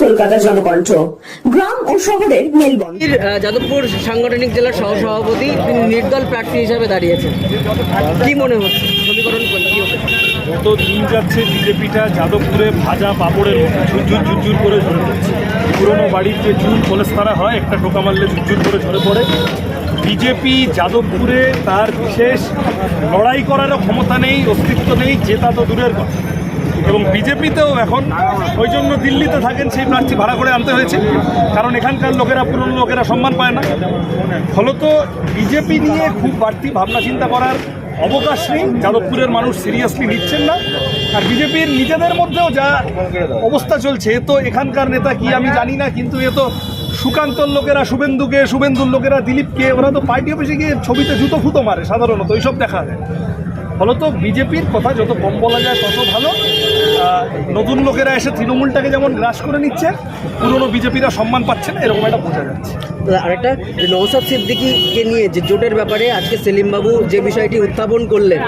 কলকাতা জনকণ্ঠ। গ্রাম ও শহরের মেলবন্ধন। যাদবপুর সাংগঠনিক জেলার সহসভাপতি তিনি নির্দল প্রার্থী হিসাবে দাঁড়িয়েছেন। কি মনে হচ্ছে? সমীকরণ কোন? কি দিন যাচ্ছে বিজেপিটা যাদবপুরে ভাজা পাপড়ের মতো ঝুরঝুর ঝুরঝুর করে ঝরে পড়ছে। পুরনো বাড়ির যে চুল কলেস্তারা হয় একটা টোকা মারলে ঝুরঝুর করে ঝরে পড়ে। বিজেপি যাদবপুরে তার বিশেষ লড়াই করারও ক্ষমতা নেই অস্তিত্ব নেই জেতা তো দূরের কথা। এবং বিজেপিতেও এখন ওই জন্য দিল্লিতে থাকেন সেই প্রার্থী ভাড়া করে আনতে হয়েছে। কারণ এখানকার লোকেরা, পুরনো লোকেরা সম্মান পায় না। ফলত বিজেপি নিয়ে খুব বাড়তি ভাবনা চিন্তা করার অবকাশ নেই। যাদবপুরের মানুষ সিরিয়াসলি নিচ্ছেন না। আর বিজেপির নিজেদের মধ্যেও যা অবস্থা চলছে, এ তো এখানকার নেতা কি আমি জানি না, কিন্তু এ তো সুকান্তর লোকেরা, শুভেন্দুকে, শুভেন্দুর লোকেরা, দিলীপকে, ওরা তো পার্টি অফিসে গিয়ে ছবিতে জুতো ফুতো মারে সাধারণত, এইসব দেখা যায়। ফলত বিজেপির কথা যত কম বলা যায় তত ভালো। নতুন লোকেরা এসে তৃণমূলটাকে যেমন গ্রাস করে নিচ্ছে পুরনো বিজেপিরা সম্মান পাচ্ছে না এরকম একটা বোঝা যাচ্ছে। আরেকটা যে নৌসাদ সিদ্দিকিকে নিয়ে যে জোটের ব্যাপারে আজকে সেলিমবাবু যে বিষয়টি উত্থাপন করলেন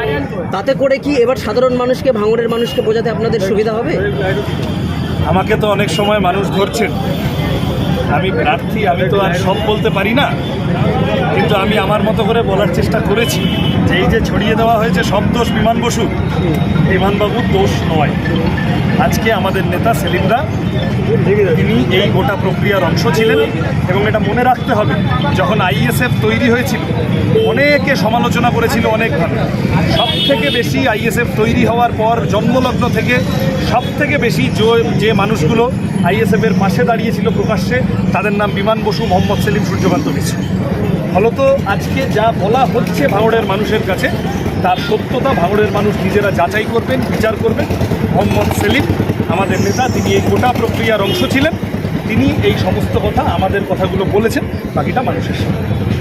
তাতে করে কি এবার সাধারণ মানুষকে ভাঙড়ের মানুষকে বোঝাতে আপনাদের সুবিধা হবে? আমাকে তো অনেক সময় মানুষ ধরছেন। আমি প্রার্থী, আমি তো আর সব বলতে পারি না, কিন্তু আমি আমার মতো করে বলার চেষ্টা করেছি। যে এই যে ছড়িয়ে দেওয়া হয়েছে, সব দোষ বিমান বসু বিমানবাবুর দোষ নয়। আজকে আমাদের নেতা সেলিমরা তিনি এই গোটা প্রক্রিয়ার অংশ ছিলেন এবং এটা মনে রাখতে হবে, যখন আইএসএফ তৈরি হয়েছিল, অনেকে সমালোচনা করেছিল অনেকভাবে। সব থেকে বেশি আইএসএফ তৈরি হওয়ার পর জন্মলগ্ন থেকে সব থেকে বেশি যে- যে মানুষগুলো আইএসএফের পাশে দাঁড়িয়েছিল প্রকাশ্যে তাদের নাম বিমান বসু, মোহাম্মদ সেলিম সূর্যকান্ত মিশ্র। ফলত আজকে যা বলা হচ্ছে ভাঙড়ের মানুষের কাছে, তার সত্যতা ভাঙড়ের মানুষ নিজেরা যাচাই করবেন, বিচার করবেন। মোহাম্মদ সেলিম, আমাদের নেতা, তিনি এই গোটা প্রক্রিয়ার অংশ ছিলেন। তিনি এই সমস্ত কথা আমাদের কথাগুলো বলেছেন, বাকিটা মানুষের ঠিক